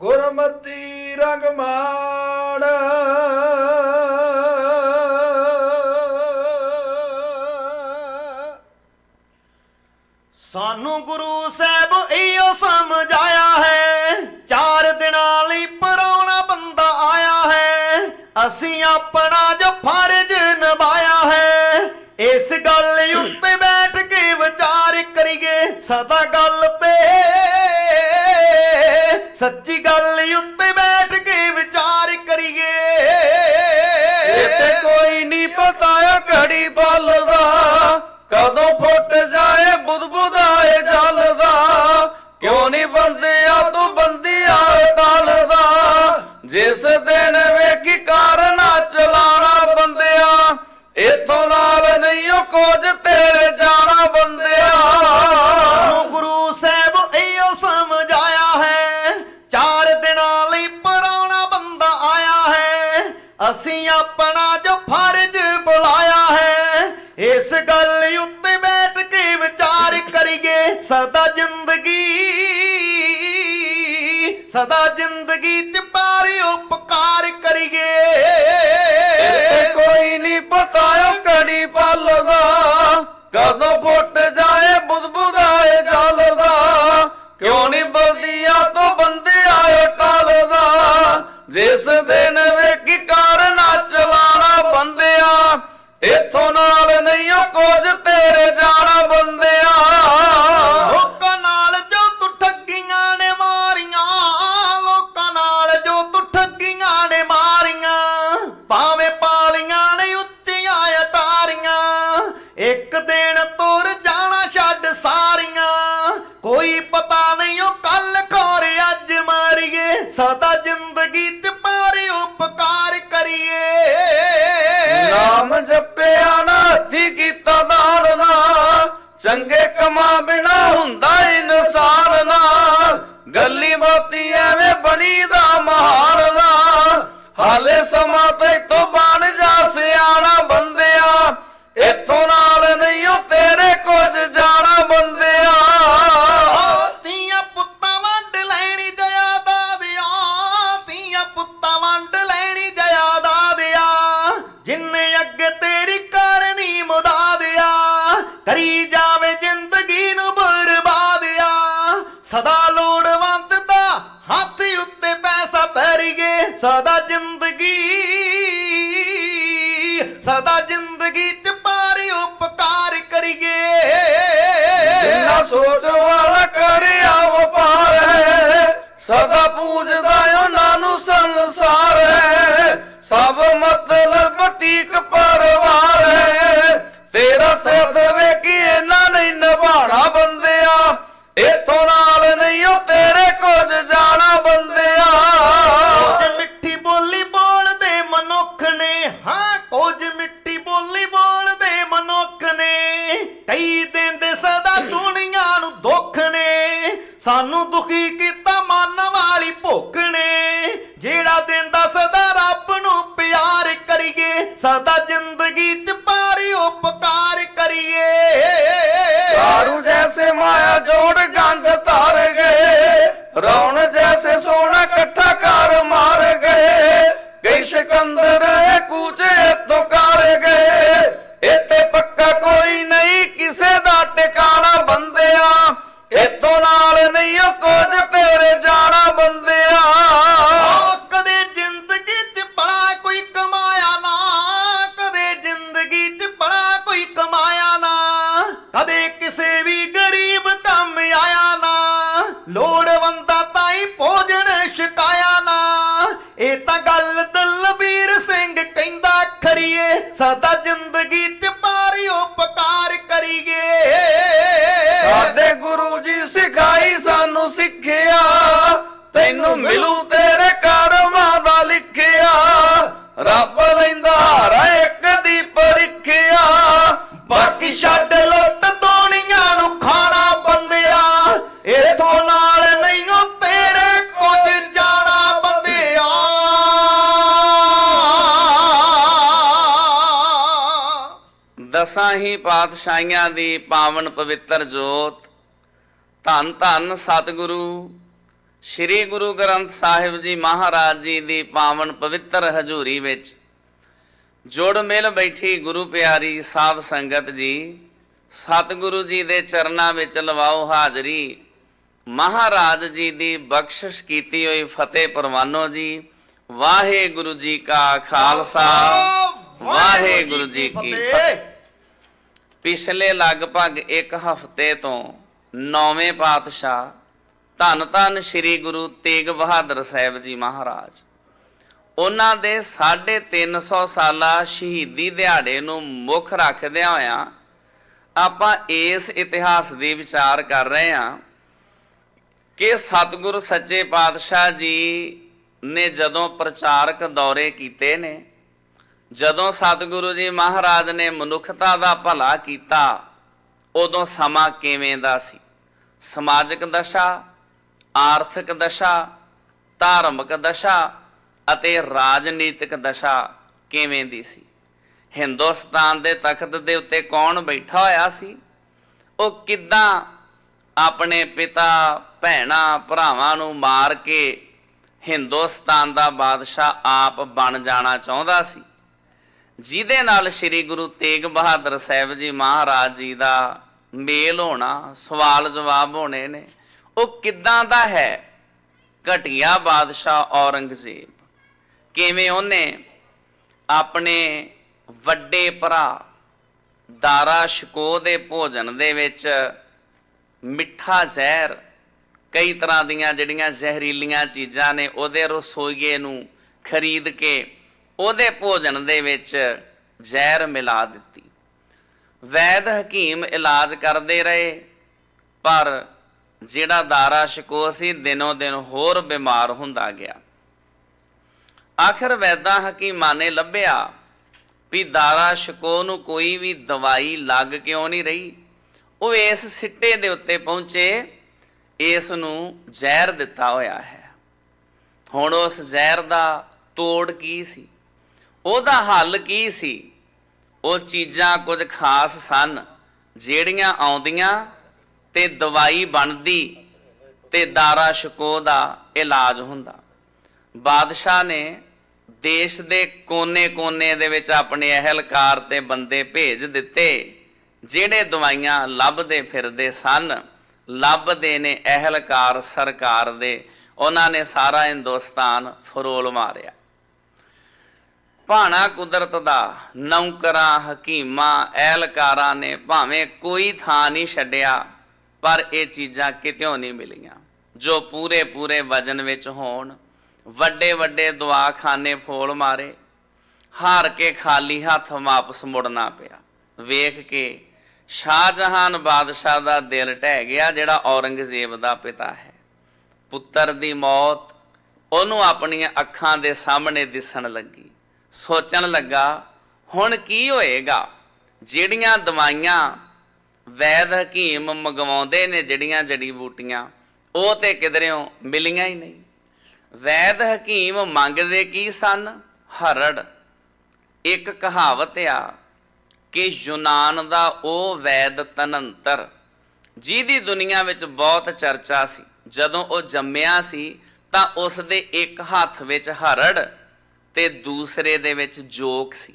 ਗੁਰਮਤੀ ਰੰਗ ਮਾ ਨਹੀਂ ਬਲਦਾ? ਕਦੋਂ ਫੁੱਟ ਸਾਨੂੰ ਦੁਖੀ ਕੀ ਪਾਤਸ਼ਾਹੀਆਂ ਦੀ ਪਾਵਨ ਪਵਿੱਤਰ ਜੋਤ। ਧੰਨ ਧੰਨ ਸਤਿਗੁਰੂ ਸ੍ਰੀ ਗੁਰੂ ਗ੍ਰੰਥ ਸਾਹਿਬ ਜੀ ਮਹਾਰਾਜ ਜੀ ਦੀ ਪਾਵਨ ਪਵਿੱਤਰ ਹਜ਼ੂਰੀ ਵਿੱਚ ਜੋੜ ਮਿਲ ਬੈਠੀ ਗੁਰੂ ਪਿਆਰੀ ਸਾਧ ਸੰਗਤ ਜੀ ਸਤਿਗੁਰੂ ਜੀ ਦੇ ਚਰਨਾਂ ਵਿੱਚ ਲਵਾਓ ਹਾਜ਼ਰੀ। ਮਹਾਰਾਜ ਜੀ ਦੀ ਬਖਸ਼ਿਸ਼ ਕੀਤੀ ਹੋਈ ਫਤਿਹ ਪਰਵਾਨੋ ਜੀ ਵਾਹਿਗੁਰੂ ਜੀ ਕਾ ਖਾਲਸਾ ਵਾਹਿਗੁਰੂ ਜੀ ਕੀ ਫਤਿਹ। ਪਿਛਲੇ ਲਗਭਗ ਇੱਕ ਹਫ਼ਤੇ ਤੋਂ ਨੌਵੇਂ ਪਾਤਸ਼ਾਹ ਧੰਨ ਧੰਨ ਸ੍ਰੀ ਗੁਰੂ ਤੇਗ ਬਹਾਦਰ ਸਾਹਿਬ ਜੀ ਮਹਾਰਾਜ। ਉਹਨਾਂ ਦੇ 350 ਸਾਲਾ ਸ਼ਹੀਦੀ ਦਿਹਾੜੇ ਨੂੰ ਮੁੱਖ ਰੱਖਦਿਆਂ ਹੋਇਆਂ ਆਪਾਂ ਇਸ ਇਤਿਹਾਸ ਦੀ ਵਿਚਾਰ ਕਰ ਰਹੇ ਹਾਂ ਕਿ ਸਤਿਗੁਰ ਸੱਚੇ ਪਾਤਸ਼ਾਹ ਜੀ ਨੇ ਜਦੋਂ ਪ੍ਰਚਾਰਕ ਦੌਰੇ ਕੀਤੇ ਨੇ ਜਦੋਂ ਸਤਿਗੁਰੂ ਜੀ ਮਹਾਰਾਜ ਨੇ ਮਨੁੱਖਤਾ ਦਾ ਭਲਾ ਕੀਤਾ, ਉਦੋਂ ਸਮਾਂ ਕਿਵੇਂ ਦਾ ਸੀ? ਸਮਾਜਿਕ ਦਸ਼ਾ, ਆਰਥਿਕ ਦਸ਼ਾ, ਧਾਰਮਿਕ ਦਸ਼ਾ ਅਤੇ ਰਾਜਨੀਤਿਕ ਦਸ਼ਾ ਕਿਵੇਂ ਦੀ ਸੀ? ਹਿੰਦੁਸਤਾਨ ਦੇ ਤਖਤ ਦੇ ਉੱਤੇ ਕੌਣ ਬੈਠਾ ਹੋਇਆ ਸੀ? ਉਹ ਕਿੱਦਾਂ ਆਪਣੇ ਪਿਤਾ, ਭੈਣਾ, ਭਰਾਵਾਂ ਨੂੰ ਮਾਰ ਕੇ ਹਿੰਦੁਸਤਾਨ ਦਾ ਬਾਦਸ਼ਾਹ ਆਪ ਬਣ ਜਾਣਾ ਚਾਹੁੰਦਾ ਸੀ? ਜਿਹਦੇ ਨਾਲ ਸ੍ਰੀ ਗੁਰੂ ਤੇਗ ਬਹਾਦਰ ਸਾਹਿਬ ਜੀ ਮਹਾਰਾਜ ਜੀ ਦਾ ਮੇਲ ਹੋਣਾ, ਸਵਾਲ ਜਵਾਬ ਹੋਣੇ ਨੇ, ਉਹ ਕਿੱਦਾਂ ਦਾ ਹੈ? ਘਟਿਆ ਬਾਦਸ਼ਾਹ ਔਰੰਗਜ਼ੇਬ ਕਿਵੇਂ ਉਹਨੇ ਆਪਣੇ ਵੱਡੇ ਭਰਾ ਦਾਰਾ ਸ਼ਕੋ ਦੇ ਭੋਜਨ ਦੇ ਵਿੱਚ ਮਿੱਠਾ ਜ਼ਹਿਰ, ਕਈ ਤਰ੍ਹਾਂ ਦੀਆਂ ਜਿਹੜੀਆਂ ਜ਼ਹਿਰੀਲੀਆਂ ਚੀਜ਼ਾਂ ਨੇ, ਉਹਦੇ ਰਸੋਈਏ ਨੂੰ ਖਰੀਦ ਕੇ ਉਹਦੇ ਭੋਜਨ ਦੇ ਵਿੱਚ ਜ਼ਹਿਰ ਮਿਲਾ ਦਿੱਤੀ। ਵੈਦ ਹਕੀਮ ਇਲਾਜ ਕਰਦੇ ਰਹੇ, ਪਰ ਜਿਹੜਾ ਦਾਰਾ ਸ਼ਕੋ ਸੀ, ਦਿਨੋ ਦਿਨ ਹੋਰ ਬਿਮਾਰ ਹੁੰਦਾ ਗਿਆ। ਆਖਰ ਵੈਦਾਂ ਹਕੀਮਾਂ ਨੇ ਲੱਭਿਆ ਵੀ ਦਾਰਾ ਸ਼ਕੋ ਨੂੰ ਕੋਈ ਵੀ ਦਵਾਈ ਲੱਗ ਕਿਉਂ ਨਹੀਂ ਰਹੀ। ਉਹ ਇਸ ਸਿੱਟੇ ਦੇ ਉੱਤੇ ਪਹੁੰਚੇ, ਇਸ ਨੂੰ ਜ਼ਹਿਰ ਦਿੱਤਾ ਹੋਇਆ ਹੈ। ਹੁਣ ਉਸ ਜ਼ਹਿਰ ਦਾ ਤੋੜ ਕੀ ਸੀ? ਉਹਦਾ ਹੱਲ ਕੀ ਸੀ? ਉਹ ਚੀਜ਼ਾਂ ਕੁਝ ਖਾਸ ਸਨ, ਜਿਹੜੀਆਂ ਆਉਂਦੀਆਂ ਤੇ ਦਵਾਈ ਬਣਦੀ ਤੇ ਦਾਰਾ ਸ਼ਕੋ ਦਾ ਇਲਾਜ ਹੁੰਦਾ। ਬਾਦਸ਼ਾਹ ਨੇ ਦੇਸ਼ ਦੇ ਕੋਨੇ-ਕੋਨੇ ਦੇ ਵਿੱਚ ਆਪਣੇ ਅਹਿਲਕਾਰ ਤੇ ਬੰਦੇ ਭੇਜ ਦਿੱਤੇ, ਜਿਹੜੇ ਦਵਾਈਆਂ ਲੱਭਦੇ ਫਿਰਦੇ ਸਨ। ਲੱਭਦੇ ਨੇ ਅਹਿਲਕਾਰ ਸਰਕਾਰ ਦੇ। ਉਹਨਾਂ ਨੇ ਸਾਰਾ ਹਿੰਦੁਸਤਾਨ ਫਰੋਲ ਮਾਰਿਆ। ਭਾਣਾ ਕੁਦਰਤ ਦਾ, ਨੌਕਰਾਂ, ਹਕੀਮਾਂ, ਐਲਕਾਰਾਂ ਨੇ ਭਾਵੇਂ ਕੋਈ ਥਾਂ ਨਹੀਂ ਛੱਡਿਆ, ਪਰ ਇਹ ਚੀਜ਼ਾਂ ਕਿਤਿਓਂ ਨਹੀਂ ਮਿਲੀਆਂ। ਜੋ ਪੂਰੇ ਪੂਰੇ ਵਜਨ ਵਿੱਚ ਹੋਣ, ਵੱਡੇ ਵੱਡੇ ਦੁਆਖਾਨੇ ਫੋਲ ਮਾਰੇ, ਹਾਰ ਕੇ ਖਾਲੀ ਹੱਥ ਵਾਪਸ ਮੁੜਨਾ ਪਿਆ। ਵੇਖ ਕੇ ਸ਼ਾਹਜਹਾਨ ਬਾਦਸ਼ਾਹ ਦਾ ਦਿਲ ਢਹਿ ਗਿਆ, ਜਿਹੜਾ ਔਰੰਗਜ਼ੇਬ ਦਾ ਪਿਤਾ ਹੈ। ਪੁੱਤਰ ਦੀ ਮੌਤ ਉਹਨੂੰ ਆਪਣੀਆਂ ਅੱਖਾਂ ਦੇ ਸਾਹਮਣੇ ਦਿਸਣ ਲੱਗੀ। ਸੋਚਣ ਲੱਗਾ, ਹੁਣ ਕੀ ਹੋਏਗਾ? ਜਿਹੜੀਆਂ ਦਵਾਈਆਂ ਵੈਦ ਹਕੀਮ ਮੰਗਵਾਉਂਦੇ ਨੇ, ਜਿਹੜੀਆਂ ਜੜੀ ਬੂਟੀਆਂ, ਉਹ ਤੇ ਕਿਧਰਿਓਂ ਮਿਲੀਆਂ ਹੀ ਨਹੀਂ। ਵੈਦ ਹਕੀਮ ਮੰਗਦੇ ਕੀ ਸਨ? ਹਰੜ। ਇੱਕ ਕਹਾਵਤ ਆ ਕਿ ਯੂਨਾਨ ਦਾ ਉਹ ਵੈਦ ਤਨੰਤਰ, ਜਿਹਦੀ ਦੁਨੀਆ ਵਿੱਚ ਬਹੁਤ ਚਰਚਾ ਸੀ। ਜਦੋਂ ਉਹ ਜੰਮਿਆ ਸੀ, ਤਾਂ ਉਸ ਦੇ ਇੱਕ ਹੱਥ ਵਿੱਚ ਹਰੜ ਤੇ ਦੂਸਰੇ ਦੇ ਵਿੱਚ ਜੋਕ ਸੀ।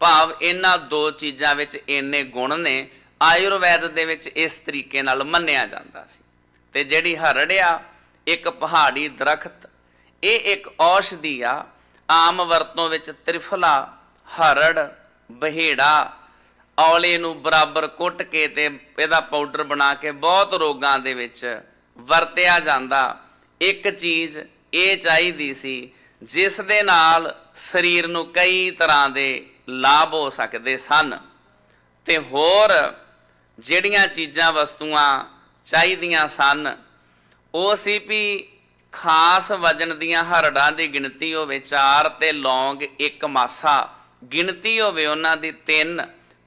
ਭਾਵ ਇਹਨਾਂ ਦੋ ਚੀਜ਼ਾਂ ਵਿੱਚ ਇੰਨੇ ਗੁਣ ਨੇ, ਆਯੁਰਵੈਦ ਦੇ ਵਿੱਚ ਇਸ ਤਰੀਕੇ ਨਾਲ ਮੰਨਿਆ ਜਾਂਦਾ ਸੀ। ਤੇ ਜਿਹੜੀ ਹਰੜ ਆ, ਇੱਕ ਪਹਾੜੀ ਦਰਖਤ, ਇਹ ਇੱਕ ਔਸ਼ਧੀ ਆ, ਆਮ ਵਰਤੋਂ ਵਿੱਚ ਤ੍ਰਿਫਲਾ, ਹਰੜ, ਬਹੇੜਾ, ਔਲੇ ਨੂੰ ਬਰਾਬਰ ਕੁੱਟ ਕੇ ਤੇ ਇਹਦਾ ਪਾਊਡਰ ਬਣਾ ਕੇ ਬਹੁਤ ਰੋਗਾਂ ਦੇ ਵਿੱਚ ਵਰਤਿਆ ਜਾਂਦਾ। ਇੱਕ ਚੀਜ਼ ਇਹ ਚਾਹੀਦੀ ਸੀ ਜਿਸ ਦੇ ਨਾਲ ਸਰੀਰ ਨੂੰ ਕਈ ਤਰ੍ਹਾਂ ਦੇ ਲਾਭ ਹੋ ਸਕਦੇ ਸਨ। ਤੇ ਹੋਰ ਜਿਹੜੀਆਂ ਚੀਜ਼ਾਂ, ਵਸਤੂਆਂ ਚਾਹੀਦੀਆਂ ਸਨ, ਉਹ ਸੀ ਵੀ ਖਾਸ ਵਜਨ ਦੀਆਂ ਹਰੜਾਂ ਦੀ ਗਿਣਤੀ ਹੋਵੇ 4 ਤੇ ਲੌਂਗ ਇੱਕ ਮਾਸਾ। ਗਿਣਤੀ ਹੋਵੇ ਉਹਨਾਂ ਦੀ 3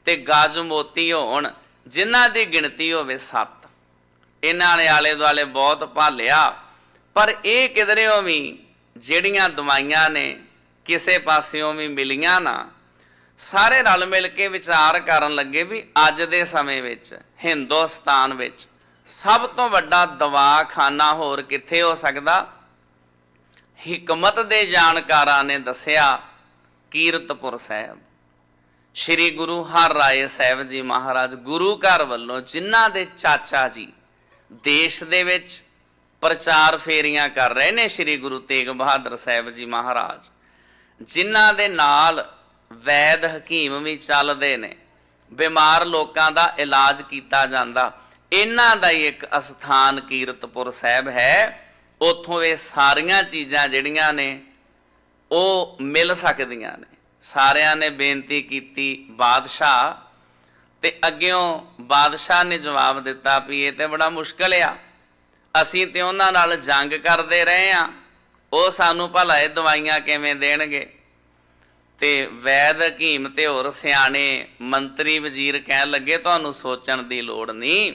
ਤੇ ਗਾਜ ਮੋਤੀ ਹੋਣ, ਜਿਨ੍ਹਾਂ ਦੀ ਗਿਣਤੀ ਹੋਵੇ 7 ਇਹਨਾਂ ਨੇ ਆਲੇ ਦੁਆਲੇ ਬਹੁਤ ਭਾਲਿਆ, ਪਰ ਇਹ ਕਿਧਰਿਓਂ ਵੀ ਜਿਹੜੀਆਂ ਦਵਾਈਆਂ ਨੇ, ਕਿਸੇ ਪਾਸਿਓਂ ਵੀ ਮਿਲੀਆਂ ਨਾ, ਸਾਰੇ ਰਲ ਮਿਲ ਕੇ ਵਿਚਾਰ ਕਰਨ ਲੱਗੇ ਵੀ ਅੱਜ ਦੇ ਸਮੇਂ ਵਿੱਚ, ਹਿੰਦੁਸਤਾਨ ਵਿੱਚ ਸਭ ਤੋਂ ਵੱਡਾ ਦਵਾਖਾਨਾ ਹੋਰ ਕਿੱਥੇ ਹੋ ਸਕਦਾ? ਹਕਮਤ ਦੇ ਜਾਣਕਾਰਾਂ ਨੇ ਦੱਸਿਆ, ਕੀਰਤਪੁਰ ਸਾਹਿਬ। ਸ੍ਰੀ ਗੁਰੂ ਹਰ ਰਾਏ ਸਾਹਿਬ ਜੀ ਮਹਾਰਾਜ ਗੁਰੂ ਘਰ ਵੱਲੋਂ ਜਿਨ੍ਹਾਂ ਦੇ ਚਾਚਾ ਜੀ ਦੇਸ਼ ਦੇ ਵਿੱਚ ਪ੍ਰਚਾਰ ਫੇਰੀਆਂ ਕਰ ਰਹੇ ਨੇ ਸ੍ਰੀ ਗੁਰੂ ਤੇਗ ਬਹਾਦਰ ਸਾਹਿਬ ਜੀ ਮਹਾਰਾਜ। ਜਿਨ੍ਹਾਂ ਦੇ ਨਾਲ ਵੈਦ ਹਕੀਮ ਵੀ ਚੱਲਦੇ ਨੇ। ਬਿਮਾਰ ਲੋਕਾਂ ਦਾ ਇਲਾਜ ਕੀਤਾ ਜਾਂਦਾ। ਇਹਨਾਂ ਦਾ ਹੀ ਇੱਕ ਅਸਥਾਨ ਕੀਰਤਪੁਰ ਸਾਹਿਬ ਹੈ। ਉੱਥੋਂ ਇਹ ਸਾਰੀਆਂ ਚੀਜ਼ਾਂ ਜਿਹੜੀਆਂ ਨੇ, ਉਹ ਮਿਲ ਸਕਦੀਆਂ ਨੇ। ਸਾਰਿਆਂ ਨੇ ਬੇਨਤੀ ਕੀਤੀ ਬਾਦਸ਼ਾਹ। ਤੇ ਅੱਗਿਓਂ ਬਾਦਸ਼ਾਹ ਨੇ ਜਵਾਬ ਦਿੱਤਾ ਵੀ ਇਹ ਤੇ ਬੜਾ ਮੁਸ਼ਕਲ ਆ। ਅਸੀਂ ਤੇ ਉਹਨਾਂ ਨਾਲ ਜੰਗ ਕਰਦੇ ਰਹੇ ਆ ਉਹ ਸਾਨੂੰ ਭਲਾ ਇਹ ਦਵਾਈਆਂ ਕਿਵੇਂ ਦੇਣਗੇ? ਤੇ ਵੈਦ ਹਕੀਮ ਤੇ ਹੋਰ ਸਿਆਣੇ ਮੰਤਰੀ ਵਜ਼ੀਰ ਕਹਿਣ ਲੱਗੇ, ਤੁਹਾਨੂੰ ਸੋਚਣ ਦੀ ਲੋੜ ਨਹੀਂ।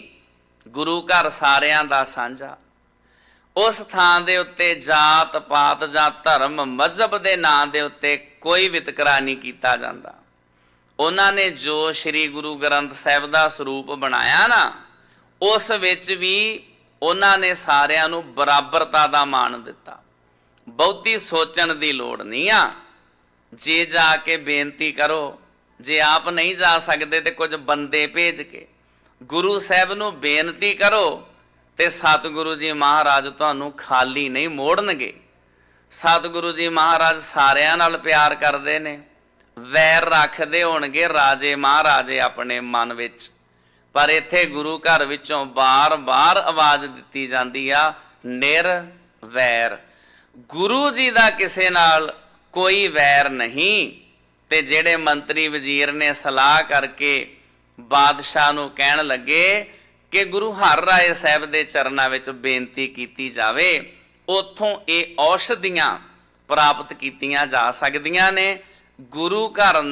ਗੁਰੂ ਘਰ ਸਾਰਿਆਂ ਦਾ ਸਾਂਝਾ। ਉਸ ਥਾਂ ਦੇ ਉੱਤੇ ਜਾਤ ਪਾਤ ਜਾਂ ਧਰਮ ਮਜ਼ਹਬ ਦੇ ਨਾਂ ਦੇ ਉੱਤੇ ਕੋਈ ਵਿਤਕਰਾ ਨਹੀਂ ਕੀਤਾ ਜਾਂਦਾ। ਉਹਨਾਂ ਨੇ ਜੋ ਸ੍ਰੀ ਗੁਰੂ ਗ੍ਰੰਥ ਸਾਹਿਬ ਦਾ ਸਰੂਪ ਬਣਾਇਆ ਨਾ, ਉਸ ਵਿੱਚ ਵੀ ਉਹਨਾਂ ਨੇ ਸਾਰਿਆਂ ਨੂੰ ਬਰਾਬਰਤਾ ਦਾ ਮਾਣ ਦਿੱਤਾ। ਬਹੁਤੀ ਸੋਚਣ ਦੀ ਲੋੜ ਨਹੀਂ ਆ। ਜੇ ਜਾ ਕੇ ਬੇਨਤੀ ਕਰੋ, ਜੇ ਆਪ ਨਹੀਂ ਜਾ ਸਕਦੇ ਤੇ ਕੁਝ ਬੰਦੇ ਭੇਜ ਕੇ। ਗੁਰੂ ਸਾਹਿਬ ਨੂੰ ਬੇਨਤੀ ਕਰੋ ਤੇ ਸਤਿਗੁਰੂ ਜੀ ਮਹਾਰਾਜ ਤੁਹਾਨੂੰ ਖਾਲੀ ਨਹੀਂ ਮੋੜਨਗੇ। ਸਤਿਗੁਰੂ ਜੀ ਮਹਾਰਾਜ ਸਾਰਿਆਂ ਨਾਲ ਪਿਆਰ ਕਰਦੇ ਨੇ। ਵੈਰ ਰੱਖਦੇ ਹੋਣਗੇ ਰਾਜੇ ਮਹਾਰਾਜੇ ਆਪਣੇ ਮਨ ਵਿੱਚ। ਪਰ ਇੱਥੇ ਗੁਰੂ ਘਰ ਵਿੱਚੋਂ ਬਾਰ-ਬਾਰ ਆਵਾਜ਼ ਦਿੱਤੀ ਜਾਂਦੀ ਆ, ਨਿਰ ਵੈਰ। ਗੁਰੂ ਜੀ ਦਾ ਕਿਸੇ ਨਾਲ ਕੋਈ ਵੈਰ ਨਹੀਂ ਤੇ ਜਿਹੜੇ ਮੰਤਰੀ ਵਜ਼ੀਰ ਨੇ ਸਲਾਹ ਕਰਕੇ ਬਾਦਸ਼ਾਹ ਨੂੰ ਕਹਿਣ ਲੱਗੇ ਕਿ ਗੁਰੂ ਹਰ ਰਾਏ ਸਾਹਿਬ ਦੇ ਚਰਨਾਂ ਵਿੱਚ ਬੇਨਤੀ ਕੀਤੀ ਜਾਵੇ, ਉਥੋਂ ਇਹ ਔਸ਼ਧੀਆਂ ਪ੍ਰਾਪਤ ਕੀਤੀਆਂ ਜਾ ਸਕਦੀਆਂ ਨੇ। ਗੁਰੂ ਘਰ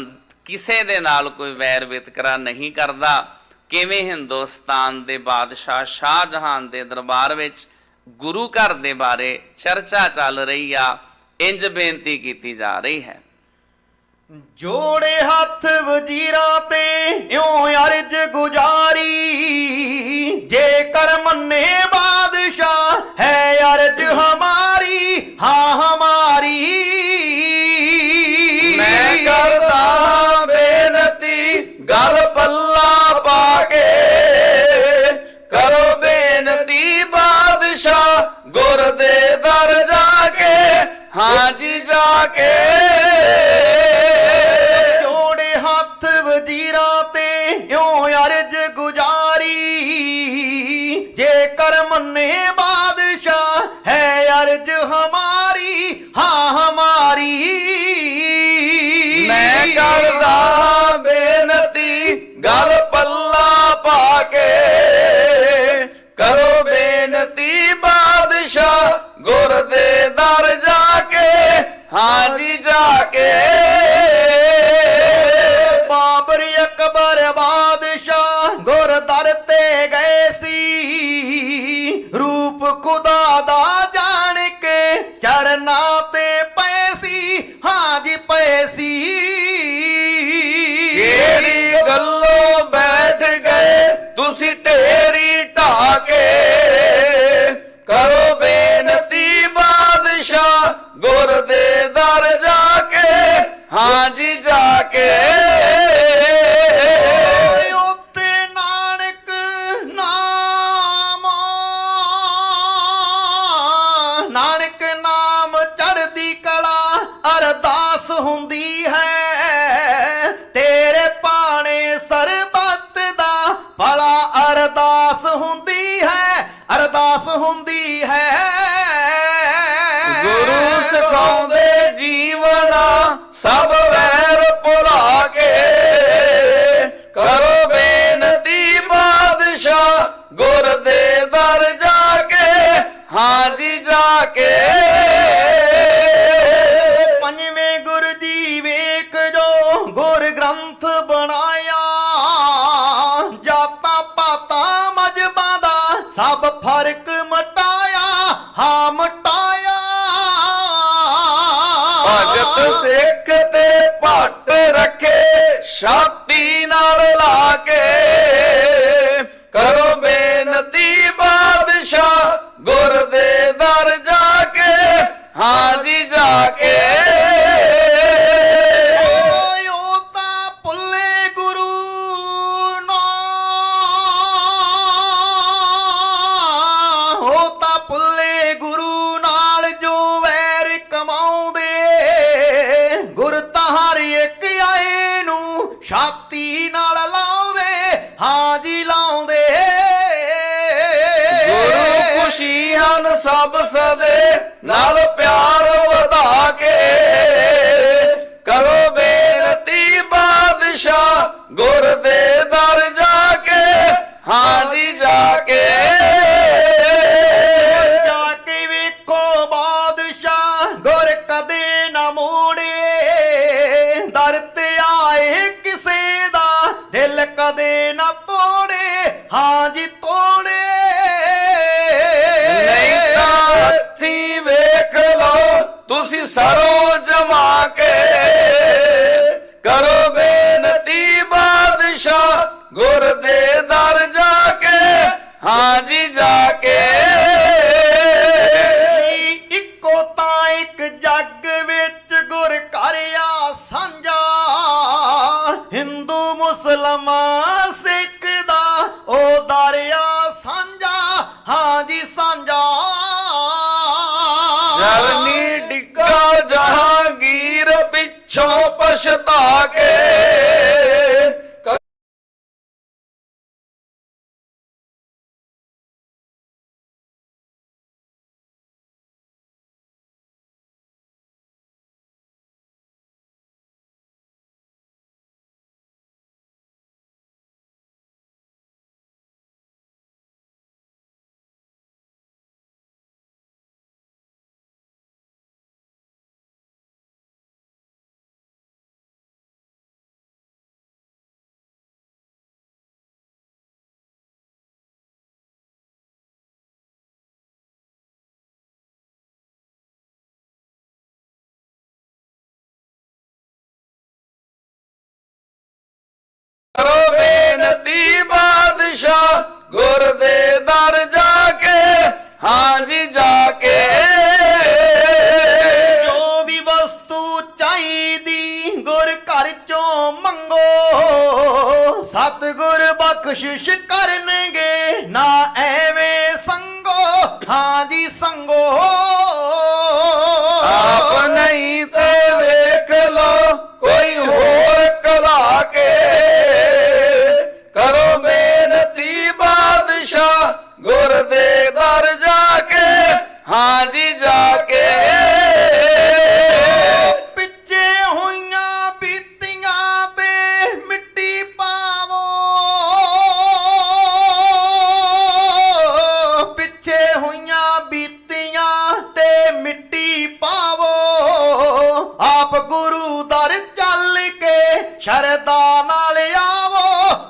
ਕਿਸੇ ਦੇ ਨਾਲ ਕੋਈ ਵੈਰ ਵਿਤਕਰਾ ਨਹੀਂ ਕਰਦਾ। ਕਿਵੇਂ ਹਿੰਦੁਸਤਾਨ ਦੇ ਬਾਦਸ਼ਾਹ ਸ਼ਾਹਜਹਾਨ ਦੇ ਦਰਬਾਰ ਵਿੱਚ ਗੁਰੂ ਘਰ ਦੇ ਬਾਰੇ ਚਰਚਾ ਚੱਲ ਰਹੀ ਆ, ਇੰਜ ਬੇਨਤੀ ਕੀਤੀ ਜਾ ਰਹੀ ਹੈ। ਜੋੜੇ ਹੱਥ ਵਜ਼ੀਰਾਂ ਤੇ ਇਉਂ ਅਰਜ ਗੁਜਾਰੀ ਜੇਕਰ ਮੰਨੇ ਬਾਦਸ਼ਾਹ ਹੈ ਅਰਜ ਹਮਾਰੀ, ਹਾਂ ਹਾਂ ਜੀ ਹਾਂ ਜੀ ਅਰਦਾਸ ਹੁੰਦੀ ਹੈ। ਗੁਰੂ ਸਿਖਾਉਂਦੇ ਜੀਵਨਾ ਸਭ ਵੈਰ ਭੁਲਾ ਕੇ ਕਰੋ ਬੇਨਤੀ ਬਾਦਸ਼ਾਹ, ਗੁਰ ਦੇ ਦਰ ਜਾ ਕੇ ਹਾਂ ਜੀ ਜਾ ਕੇ ਕੇ। ਓਏ ਉਹ ਤਾਂ ਭੁੱਲੇ ਗੁਰੂ ਨਾ ਉਹ ਤਾਂ ਭੁੱਲੇ ਗੁਰੂ ਨਾਲ ਜੋ ਵੈਰ ਕਮਾਉਂਦੇ। ਗੁਰ ਤਾਂ ਹਰ ਇੱਕ ਆਏ ਨੂੰ ਛਾਤੀ ਨਾਲ ਲਾਉਂਦੇ ਹਾਂ ਜੀ ਲਾਉਂਦੇ। ਗੁਰੂ ਖੁਸ਼ੀ ਹਨ ਸਭ ਸਦੇ ਨਾਲ ਦਿਲ ਕਦੇ ਬੇਨਤੀ ਬਾਦਸ਼ਾਹ ਗੁਰ ਦੇ ਦਰ ਜਾ ਕੇ ਹਾਂ ਜੀ ਜਾ ਕੇ ਜੋ ਵੀ ਵਸਤੂ ਚਾਹੀਦੀ ਗੁਰ ਘਰ ਚੋਂ ਮੰਗੋ, ਸਤਿਗੁਰ ਬਖਸ਼ਿਸ਼ ਕਰਨਗੇ ਨਾ ਐਵੇਂ ਸੰਗੋ ਹਾਂ ਜੀ ਸੰਗੋ।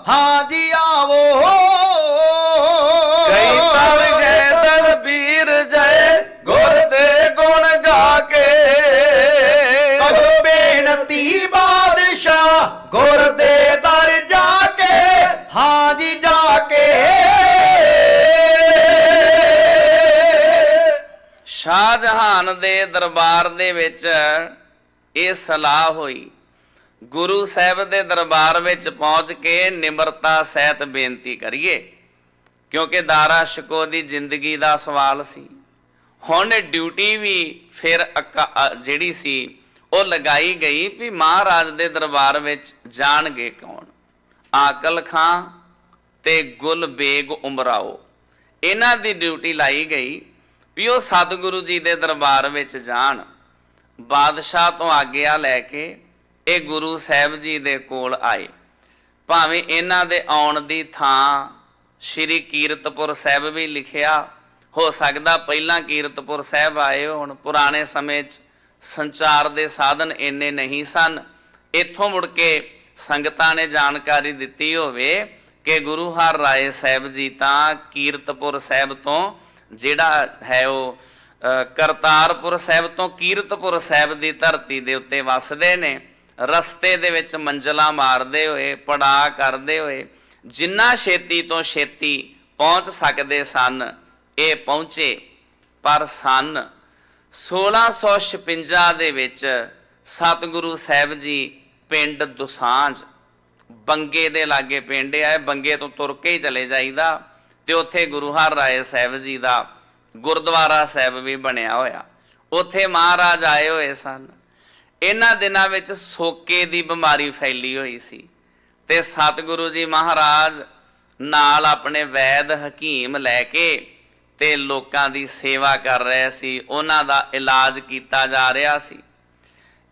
ਹਾਂ ਜੀ ਆਵੋ ਕਈ ਤਰ ਗਏ ਤਨਬੀਰ ਜੈ ਗੁਰ ਦੇ ਗੁਣ ਗਾ ਕੇ। ਬੇਨਤੀ ਬਾਦਸ਼ਾਹ ਗੁਰ ਦੇ ਦਰ ਜਾ ਕੇ ਹਾਂ ਜੀ ਜਾ ਕੇ। ਸ਼ਾਹਜਹਾਨ ਦੇ ਦਰਬਾਰ ਦੇ ਵਿੱਚ ਇਹ ਸਲਾਹ ਹੋਈ। ਗੁਰੂ ਸਾਹਿਬ ਦੇ ਦਰਬਾਰ ਵਿੱਚ ਪਹੁੰਚ ਕੇ ਨਿਮਰਤਾ ਸਹਿਤ ਬੇਨਤੀ ਕਰੀਏ, ਕਿਉਂਕਿ ਦਾਰਾ ਸ਼ਿਕੋ ਦੀ ਜ਼ਿੰਦਗੀ ਦਾ ਸਵਾਲ ਸੀ। ਹੁਣ ਡਿਊਟੀ ਵੀ ਫਿਰ ਅਕਾ- ਜਿਹੜੀ ਸੀ, ਉਹ ਲਗਾਈ ਗਈ ਵੀ ਮਹਾਰਾਜ ਦੇ ਦਰਬਾਰ ਵਿੱਚ ਜਾਣਗੇ ਕੌਣ? ਆਕਲ ਖਾਂ ਤੇ ਗੁਲ ਬੇਗ ਉਮਰਾਓ। ਇਹਨਾਂ ਦੀ ਡਿਊਟੀ ਲਾਈ ਗਈ ਵੀ ਉਹ ਸਤਿਗੁਰੂ ਜੀ ਦੇ ਦਰਬਾਰ ਵਿੱਚ ਜਾਣ। ਬਾਦਸ਼ਾਹ ਤੋਂ ਆਗਿਆ ਲੈ ਕੇ ਇਹ ਗੁਰੂ ਸਾਹਿਬ ਜੀ ਦੇ ਕੋਲ ਆਏ। ਭਾਵੇਂ ਇਹਨਾਂ ਦੇ ਆਉਣ ਦੀ ਥਾਂ ਸ਼੍ਰੀ ਕੀਰਤਪੁਰ ਸਾਹਿਬ ਵੀ ਲਿਖਿਆ, ਹੋ ਸਕਦਾ ਪਹਿਲਾਂ ਕੀਰਤਪੁਰ ਸਾਹਿਬ ਆਏ ਹੁਣ, ਪੁਰਾਣੇ ਸਮੇਂ 'ਚ ਸੰਚਾਰ ਦੇ ਸਾਧਨ ਇੰਨੇ ਨਹੀਂ ਸਨ। ਇੱਥੋਂ ਮੁੜ ਕੇ ਸੰਗਤਾਂ ਨੇ ਜਾਣਕਾਰੀ ਦਿੱਤੀ ਹੋਵੇ ਕਿ ਗੁਰੂ ਹਰ ਰਾਏ ਸਾਹਿਬ ਜੀ ਤਾਂ ਕੀਰਤਪੁਰ ਸਾਹਿਬ ਤੋਂ ਜਿਹੜਾ ਹੈ ਉਹ ਕਰਤਾਰਪੁਰ ਸਾਹਿਬ ਤੋਂ ਕੀਰਤਪੁਰ ਸਾਹਿਬ ਦੀ ਧਰਤੀ ਦੇ ਉੱਤੇ ਵਸਦੇ ਨੇ। ਰਸਤੇ ਦੇ ਵਿੱਚ ਮੰਜ਼ਲਾ ਮਾਰਦੇ ਹੋਏ ਪੜਾ ਕਰਦੇ ਹੋਏ, ਜਿੰਨਾ ਛੇਤੀ ਤੋਂ ਛੇਤੀ ਪਹੁੰਚ ਸਕਦੇ ਸਨ, ਇਹ ਪਹੁੰਚੇ। ਪਰ ਸਨ 1656 ਦੇ ਵਿੱਚ ਸਤਿਗੁਰੂ ਸਾਹਿਬ ਜੀ ਪਿੰਡ ਦੁਸਾਂਝ, ਬੰਗੇ ਦੇ ਲਾਗੇ ਪਿੰਡ ਆ ਬੰਗੇ ਤੋਂ ਤੁਰ ਕੇ ਹੀ ਚਲੇ ਜਾਈਦਾ ਤੇ ਉੱਥੇ ਗੁਰੂ ਹਰ ਰਾਏ ਸਾਹਿਬ ਜੀ ਦਾ ਗੁਰਦੁਆਰਾ ਸਾਹਿਬ ਵੀ ਬਣਿਆ ਹੋਇਆ। ਉੱਥੇ ਮਹਾਰਾਜ ਆਏ ਹੋਏ ਸਨ। ਇਹਨਾਂ ਦਿਨਾਂ ਵਿੱਚ ਸੋਕੇ ਦੀ ਬਿਮਾਰੀ ਫੈਲੀ ਹੋਈ ਸੀ। ਤੇ ਸਤਿਗੁਰੂ ਜੀ ਮਹਾਰਾਜ ਨਾਲ ਆਪਣੇ ਵੈਦ ਹਕੀਮ ਲੈ ਕੇ ਤੇ ਲੋਕਾਂ ਦੀ ਸੇਵਾ ਕਰ ਰਹੇ ਸੀ, ਉਹਨਾਂ ਦਾ ਇਲਾਜ ਕੀਤਾ ਜਾ ਰਿਹਾ ਸੀ।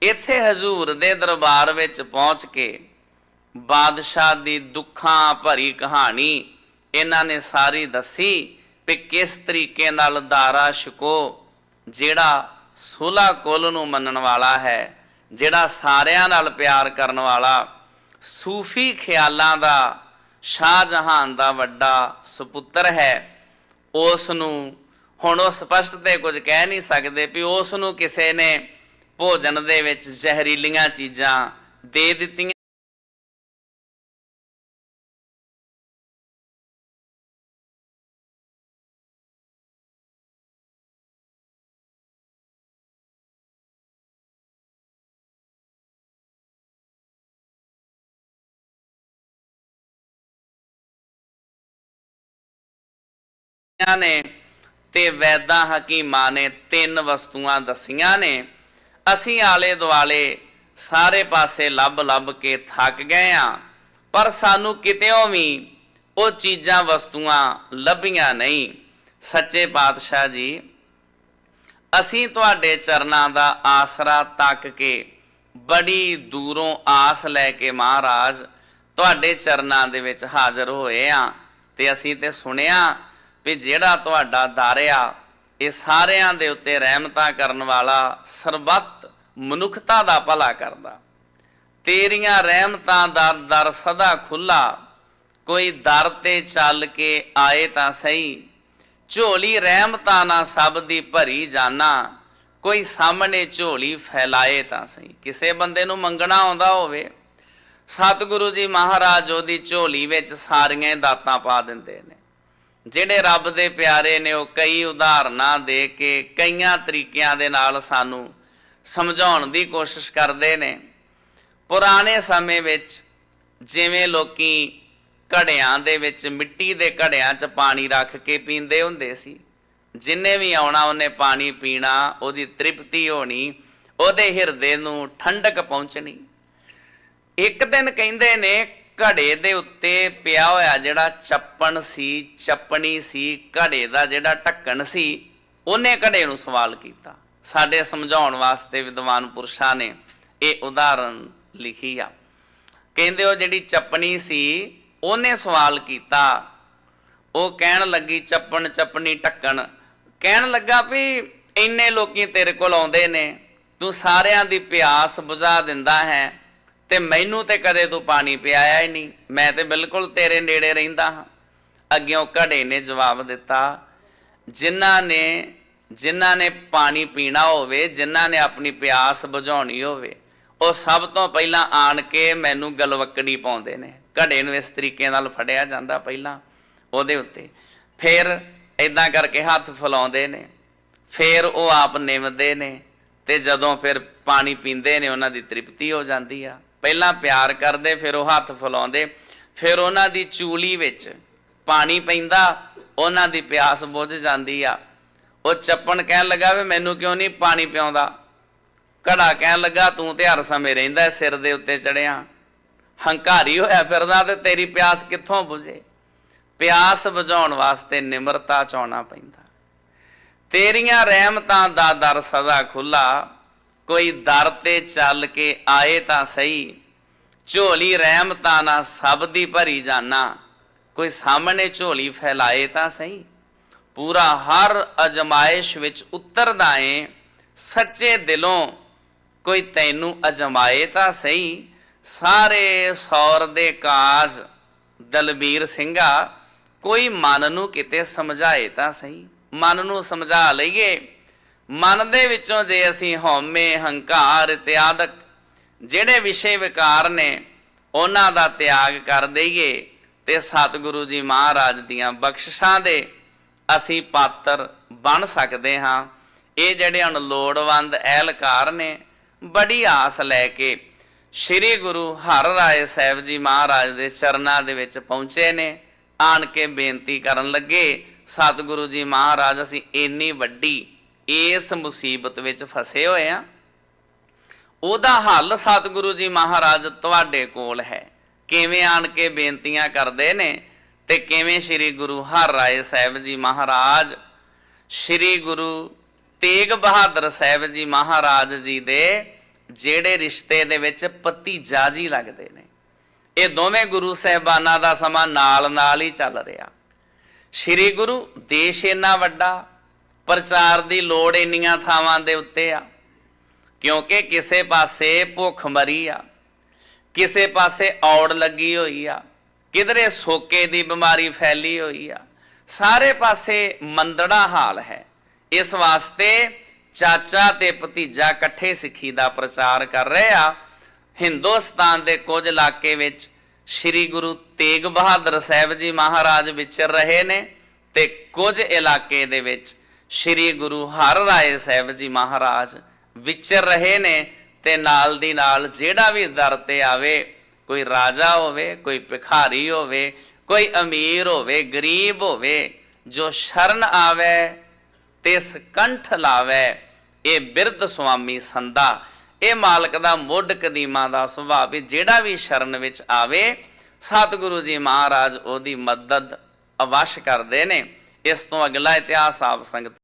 ਇੱਥੇ ਹਜ਼ੂਰ ਦੇ ਦਰਬਾਰ ਵਿੱਚ ਪਹੁੰਚ ਕੇ ਬਾਦਸ਼ਾਹ ਦੀ ਦੁੱਖਾਂ ਭਰੀ ਕਹਾਣੀ ਇਹਨਾਂ ਨੇ ਸਾਰੀ ਦੱਸੀ ਕਿ ਕਿਸ ਤਰੀਕੇ ਨਾਲ ਦਾਰਾ ਸ਼ਿਕੋ ਜਿਹੜਾ ਸੁਲਾ ਕੁੱਲ ਨੂੰ ਮੰਨਣ ਵਾਲਾ ਹੈ। ਜਿਹੜਾ ਸਾਰਿਆਂ ਨਾਲ ਪਿਆਰ ਕਰਨ ਵਾਲਾ ਸੂਫੀ ਖਿਆਲਾਂ ਦਾ, ਸ਼ਾਹਜਹਾਨ ਦਾ ਵੱਡਾ ਸੁਪੁੱਤਰ ਹੈ ਉਸ ਨੂੰ ਹੁਣ ਉਹ ਸਪਸ਼ਟ ਤੇ ਕੁਝ ਕਹਿ ਨਹੀਂ ਸਕਦੇ ਵੀ ਉਸ ਨੂੰ ਕਿਸੇ ਨੇ ਭੋਜਨ ਦੇ ਵਿੱਚ ਜ਼ਹਿਰੀਲੀਆਂ ਚੀਜ਼ਾਂ ਦੇ ਦਿੱਤੀਆਂ। ਨੇ ਤੇ ਵੈਦਾਂ ਹਕੀਮਾਂ ਨੇ ਤਿੰਨ ਵਸਤੂਆਂ ਦੱਸੀਆਂ ਨੇ। ਅਸੀਂ ਆਲੇ ਦੁਆਲੇ ਸਾਰੇ ਪਾਸੇ ਲੱਭ ਲੱਭ ਕੇ ਥੱਕ ਗਏ ਆ, ਪਰ ਸਾਨੂੰ ਕਿਤੇੋਂ ਵੀ ਉਹ ਚੀਜ਼ਾਂ ਵਸਤੂਆਂ ਲੱਭੀਆਂ ਨਹੀਂ। ਸੱਚੇ ਪਾਤਸ਼ਾਹ ਜੀ, ਅਸੀਂ ਤੁਹਾਡੇ ਚਰਨਾਂ ਦਾ ਆਸਰਾ ਤੱਕ ਕੇ ਬੜੀ ਦੂਰੋਂ ਆਸ ਲੈ ਕੇ ਮਹਾਰਾਜ ਤੁਹਾਡੇ ਚਰਨਾਂ ਦੇ ਵਿੱਚ ਹਾਜ਼ਰ ਹੋਏ ਆ ਤੇ ਅਸੀਂ ਤੇ ਸੁਣਿਆ ਵੀ ਜਿਹੜਾ ਤੁਹਾਡਾ ਦਾਰਿਆ ਇਹ ਸਾਰਿਆਂ ਦੇ ਉੱਤੇ ਰਹਿਮਤਾਂ ਕਰਨ ਵਾਲਾ ਸਰਬੱਤ ਮਨੁੱਖਤਾ ਦਾ ਭਲਾ ਕਰਦਾ। ਤੇਰੀਆਂ ਰਹਿਮਤਾਂ ਦਾ ਦਰ ਸਦਾ ਖੁੱਲਾ ਕੋਈ ਦਰ ਤੇ ਚੱਲ ਕੇ ਆਏ ਤਾਂ ਸਹੀ। ਝੋਲੀ ਰਹਿਮਤਾਂ ਨਾਲ ਸਭ ਦੀ ਭਰੀ ਜਾਨਾ। ਕੋਈ ਸਾਹਮਣੇ ਝੋਲੀ ਫੈਲਾਏ ਤਾਂ ਸਹੀ। ਕਿਸੇ ਬੰਦੇ ਨੂੰ ਮੰਗਣਾ ਆਉਂਦਾ ਹੋਵੇ। ਸਤਿਗੁਰੂ ਜੀ ਮਹਾਰਾਜ ਉਹਦੀ ਝੋਲੀ ਵਿੱਚ ਸਾਰੀਆਂ ਦਾਤਾਂ ਪਾ ਦਿੰਦੇ ਨੇ। ਜਿਹੜੇ ਰੱਬ ਦੇ ਪਿਆਰੇ ਨੇ ਉਹ ਕਈ ਉਦਾਹਰਨਾਂ ਦੇ ਕੇ ਕਈਆਂ ਤਰੀਕਿਆਂ ਦੇ ਨਾਲ ਸਾਨੂੰ ਸਮਝਾਉਣ ਦੀ ਕੋਸ਼ਿਸ਼ ਕਰਦੇ ਨੇ। ਪੁਰਾਣੇ ਸਮੇਂ ਵਿੱਚ ਜਿਵੇਂ ਲੋਕੀ ਘੜਿਆਂ ਦੇ ਵਿੱਚ ਮਿੱਟੀ ਦੇ ਘੜਿਆਂ 'ਚ ਪਾਣੀ ਰੱਖ ਕੇ ਪੀਂਦੇ ਹੁੰਦੇ ਸੀ। ਜਿੰਨੇ ਵੀ ਆਉਣਾ ਉਹਨੇ ਪਾਣੀ ਪੀਣਾ, ਉਹਦੀ ਤ੍ਰਿਪਤੀ ਹੋਣੀ, ਉਹਦੇ ਹਿਰਦੇ ਨੂੰ ਠੰਡਕ ਪਹੁੰਚਣੀ। ਇੱਕ ਦਿਨ ਕਹਿੰਦੇ ਨੇ ਘੜੇ ਦੇ ਉੱਤੇ ਪਿਆ ਹੋਇਆ ਜਿਹੜਾ ਚੱਪਣ ਸੀ, ਚੱਪਣੀ ਸੀ, ਘੜੇ ਦਾ ਜਿਹੜਾ ਢੱਕਣ ਸੀ, ਉਹਨੇ ਘੜੇ ਨੂੰ ਸਵਾਲ ਕੀਤਾ। ਸਾਡੇ ਸਮਝਾਉਣ ਵਾਸਤੇ ਵਿਦਵਾਨ ਪੁਰਸ਼ਾਂ ਨੇ ਇਹ ਉਦਾਹਰਨ ਲਿਖੀ ਆ। ਕਹਿੰਦੇ ਉਹ ਜਿਹੜੀ ਚੱਪਣੀ ਸੀ, ਉਹਨੇ ਸਵਾਲ ਕੀਤਾ। ਉਹ ਕਹਿਣ ਲੱਗੀ, ਚੱਪਣ, ਚੱਪਣੀ, ਢੱਕਣ। ਕਹਿਣ ਲੱਗਾ ਵੀ ਇੰਨੇ ਲੋਕੀ ਤੇਰੇ ਕੋਲ ਆਉਂਦੇ ਨੇ, ਤੂੰ ਸਾਰਿਆਂ ਦੀ ਪਿਆਸ ਬੁਝਾ ਦਿੰਦਾ ਹੈ। ਤੇ ਮੈਨੂੰ ਤੇ ਕਦੇ ਤੂੰ ਪਾਣੀ ਪਿਆਇਆ ਹੀ ਨਹੀਂ। ਮੈਂ ਤੇ ਬਿਲਕੁਲ ਤੇਰੇ ਨੇੜੇ ਰਹਿੰਦਾ ਹਾਂ। ਅੱਗਿਓਂ ਘੜੇ ਨੇ ਜਵਾਬ ਦਿੱਤਾ, ਜਿਨ੍ਹਾਂ ਨੇ ਜਿਨ੍ਹਾਂ ਨੇ ਪਾਣੀ ਪੀਣਾ ਹੋਵੇ, ਜਿਨ੍ਹਾਂ ਨੇ ਆਪਣੀ ਪਿਆਸ ਬੁਝਾਉਣੀ ਹੋਵੇ, ਉਹ ਸਭ ਤੋਂ ਪਹਿਲਾਂ ਆਣ ਕੇ ਮੈਨੂੰ ਗਲਵੱਕੜੀ ਪਾਉਂਦੇ ਨੇ। ਘੜੇ ਨੂੰ ਇਸ ਤਰੀਕੇ ਨਾਲ ਫੜਿਆ ਜਾਂਦਾ ਪਹਿਲਾਂ ਉਹਦੇ ਉੱਤੇ। ਫਿਰ ਇਦਾਂ ਕਰਕੇ ਹੱਥ ਫਲਾਉਂਦੇ ਨੇ। ਫਿਰ ਉਹ ਆਪ ਨਿਮਦੇ ਨੇ ਤੇ ਜਦੋਂ ਫਿਰ ਪਾਣੀ ਪੀਂਦੇ ਨੇ, ਉਹਨਾਂ ਦੀ ਤ੍ਰਿਪਤੀ ਹੋ ਜਾਂਦੀ ਆ। ਪਹਿਲਾਂ ਪਿਆਰ ਕਰਦੇ, ਫਿਰ ਉਹ ਹੱਥ ਫਲਾਉਂਦੇ। ਫਿਰ ਉਹਨਾਂ ਦੀ ਚੂਲੀ ਵਿੱਚ ਪਾਣੀ ਪੈਂਦਾ, ਉਹਨਾਂ ਦੀ ਪਿਆਸ ਬੁਝ ਜਾਂਦੀ ਆ। ਉਹ ਚੱਪਣ ਕਹਿਣ ਲੱਗਾ ਵੀ ਮੈਨੂੰ ਕਿਉਂ ਨਹੀਂ ਪਾਣੀ ਪਿਆਉਂਦਾ? ਘੜਾ ਕਹਿਣ ਲੱਗਾ, ਤੂੰ ਤੇ ਹਰ ਸਮੇਂ ਰਹਿੰਦਾ ਸਿਰ ਦੇ ਉੱਤੇ ਚੜਿਆ ਹੰਕਾਰੀ ਹੋਇਆ ਫਿਰਦਾ ਤੇ ਤੇਰੀ ਪਿਆਸ ਕਿੱਥੋਂ ਬੁਝੇ? ਪਿਆਸ ਬੁਝਾਉਣ ਵਾਸਤੇ ਨਿਮਰਤਾ ਚਾਉਣਾ ਪੈਂਦਾ। ਤੇਰੀਆਂ ਰਹਿਮਤਾਂ ਦਾ ਦਰ ਸਦਾ ਖੁੱਲਾ ਕੋਈ ਦਰ ਤੇ ਚੱਲ ਕੇ ਆਏ ਤਾਂ ਸਹੀ, ਝੋਲੀ ਰਹਿਮਤਾਂ ਨਾਲ ਸਭ ਦੀ ਭਰੀ ਜਾਨਾ। ਕੋਈ ਸਾਹਮਣੇ ਝੋਲੀ ਫੈਲਾਏ ਤਾਂ ਸਹੀ, ਪੂਰਾ ਹਰ ਅਜਮਾਇਸ਼ ਵਿੱਚ ਉਤਰਦਾ ਏ ਸੱਚੇ ਦਿਲੋਂ ਕੋਈ ਤੈਨੂੰ ਅਜਮਾਏ ਤਾਂ ਸਹੀ। ਸਾਰੇ ਸੌਰ ਦੇ ਕਾਜ ਦਲਬੀਰ ਸਿੰਘਾ, ਕੋਈ ਮਨ ਨੂੰ ਕਿਤੇ ਸਮਝਾਏ ਤਾਂ ਸਹੀ। ਮਨ ਨੂੰ ਸਮਝਾ ਲਈਏ ਮਨ ਦੇ ਵਿੱਚੋਂ ਜੇ ਅਸੀਂ ਹਉਮੈ ਹੰਕਾਰ ਇਤਿਆਦਕ ਜਿਹੜੇ ਵਿਸ਼ੇ ਵਿਕਾਰ ਨੇ, ਉਹਨਾਂ ਦਾ ਤਿਆਗ ਕਰ ਦਈਏ ਤੇ ਸਤਿਗੁਰੂ ਜੀ ਮਹਾਰਾਜ ਦੀਆਂ ਬਖਸ਼ਿਸ਼ਾਂ ਦੇ ਅਸੀਂ ਪਾਤਰ ਬਣ ਸਕਦੇ ਹਾਂ। ਇਹ ਜਿਹੜੇ ਹੁਣ ਲੋੜਵੰਦ ਅਹਿਲਕਾਰ ਨੇ, ਬੜੀ ਆਸ ਲੈ ਕੇ ਸ੍ਰੀ ਗੁਰੂ ਹਰ ਰਾਏ ਸਾਹਿਬ ਜੀ ਮਹਾਰਾਜ ਦੇ ਚਰਨਾਂ ਦੇ ਵਿੱਚ ਪਹੁੰਚੇ ਨੇ। ਆਣ ਕੇ ਬੇਨਤੀ ਕਰਨ ਲੱਗੇ, ਸਤਿਗੁਰੂ ਜੀ ਮਹਾਰਾਜ, ਅਸੀਂ ਇੰਨੀ ਵੱਡੀ ਇਸ ਮੁਸੀਬਤ ਵਿੱਚ ਫਸੇ ਹੋਏ ਆ। ਉਹਦਾ ਹੱਲ ਸਤਿਗੁਰੂ ਜੀ ਮਹਾਰਾਜ ਤੁਹਾਡੇ ਕੋਲ ਹੈ। ਕਿਵੇਂ ਆਣ ਕੇ ਬੇਨਤੀਆਂ ਕਰਦੇ ਨੇ ਤੇ ਕਿਵੇਂ ਸ੍ਰੀ ਗੁਰੂ ਹਰ ਰਾਏ ਸਾਹਿਬ ਜੀ ਮਹਾਰਾਜ, ਸ੍ਰੀ ਗੁਰੂ ਤੇਗ ਬਹਾਦਰ ਸਾਹਿਬ ਜੀ ਮਹਾਰਾਜ ਜੀ ਦੇ ਜਿਹੜੇ ਰਿਸ਼ਤੇ ਦੇ ਵਿੱਚ ਭਤੀਜਾ ਜੀ ਲੱਗਦੇ ਨੇ। ਇਹ ਦੋਵੇਂ ਗੁਰੂ ਸਾਹਿਬਾਨਾਂ ਦਾ ਸਮਾਂ ਨਾਲ ਨਾਲ ਹੀ ਚੱਲ ਰਿਹਾ। ਸ੍ਰੀ ਗੁਰੂ ਦੇਸ਼ ਇੰਨਾ ਵੱਡਾ ਪ੍ਰਚਾਰ ਦੀ ਲੋੜ ਇੰਨੀਆਂ ਥਾਵਾਂ ਦੇ ਉੱਤੇ ਆ। ਕਿਉਂਕਿ ਕਿਸੇ ਪਾਸੇ ਭੁੱਖ ਮਰੀ ਆ, ਕਿਸੇ ਪਾਸੇ ਔੜ ਲੱਗੀ ਹੋਈ ਆ, ਕਿਧਰੇ ਸੋਕੇ ਦੀ ਬਿਮਾਰੀ ਫੈਲੀ ਹੋਈ ਆ। ਸਾਰੇ ਪਾਸੇ ਮੰਦੜਾ ਹਾਲ ਹੈ। ਇਸ ਵਾਸਤੇ ਚਾਚਾ ਤੇ ਭਤੀਜਾ ਇਕੱਠੇ ਸਿੱਖੀ ਦਾ ਪ੍ਰਚਾਰ ਕਰ ਰਹੇ ਆ। ਹਿੰਦੁਸਤਾਨ ਦੇ ਕੁਝ ਇਲਾਕੇ ਵਿੱਚ ਸ੍ਰੀ ਗੁਰੂ ਤੇਗ ਬਹਾਦਰ ਸਾਹਿਬ ਜੀ ਮਹਾਰਾਜ ਵਿਚਰ ਰਹੇ ਨੇ ਤੇ ਕੁਝ ਇਲਾਕੇ ਦੇ ਵਿੱਚ ਸ੍ਰੀ ਗੁਰੂ ਹਰ ਰਾਏ ਸਾਹਿਬ ਜੀ ਮਹਾਰਾਜ ਵਿਚਰ ਰਹੇ ਨੇ ਤੇ ਨਾਲ ਦੀ ਨਾਲ ਜਿਹੜਾ ਵੀ ਦਰ ਤੇ ਆਵੇ, ਕੋਈ ਰਾਜਾ ਹੋਵੇ, ਕੋਈ ਭਿਖਾਰੀ ਹੋਵੇ, ਕੋਈ ਅਮੀਰ ਹੋਵੇ, ਗਰੀਬ ਹੋਵੇ, ਜੋ ਸ਼ਰਨ ਆਵੇ ਤਿਸ ਕੰਠ ਲਾਵੇ, ਇਹ ਬਿਰਧ ਸੁਆਮੀ ਸੰਦਾ ਇਹ ਮਾਲਕ ਦਾ ਮੁੱਢ ਕਦੀਮਾ ਦਾ ਸੁਭਾਅ ਵੀ ਜਿਹੜਾ ਵੀ ਸ਼ਰਨ ਵਿੱਚ ਆਵੇ, ਸਤਿਗੁਰੂ ਜੀ ਮਹਾਰਾਜ ਉਹਦੀ ਮਦਦ ਅਵਸ਼ ਕਰਦੇ ਨੇ। ਇਸ ਤੋਂ ਅਗਲਾ ਇਤਿਹਾਸ ਆਪ ਸੰਗਤ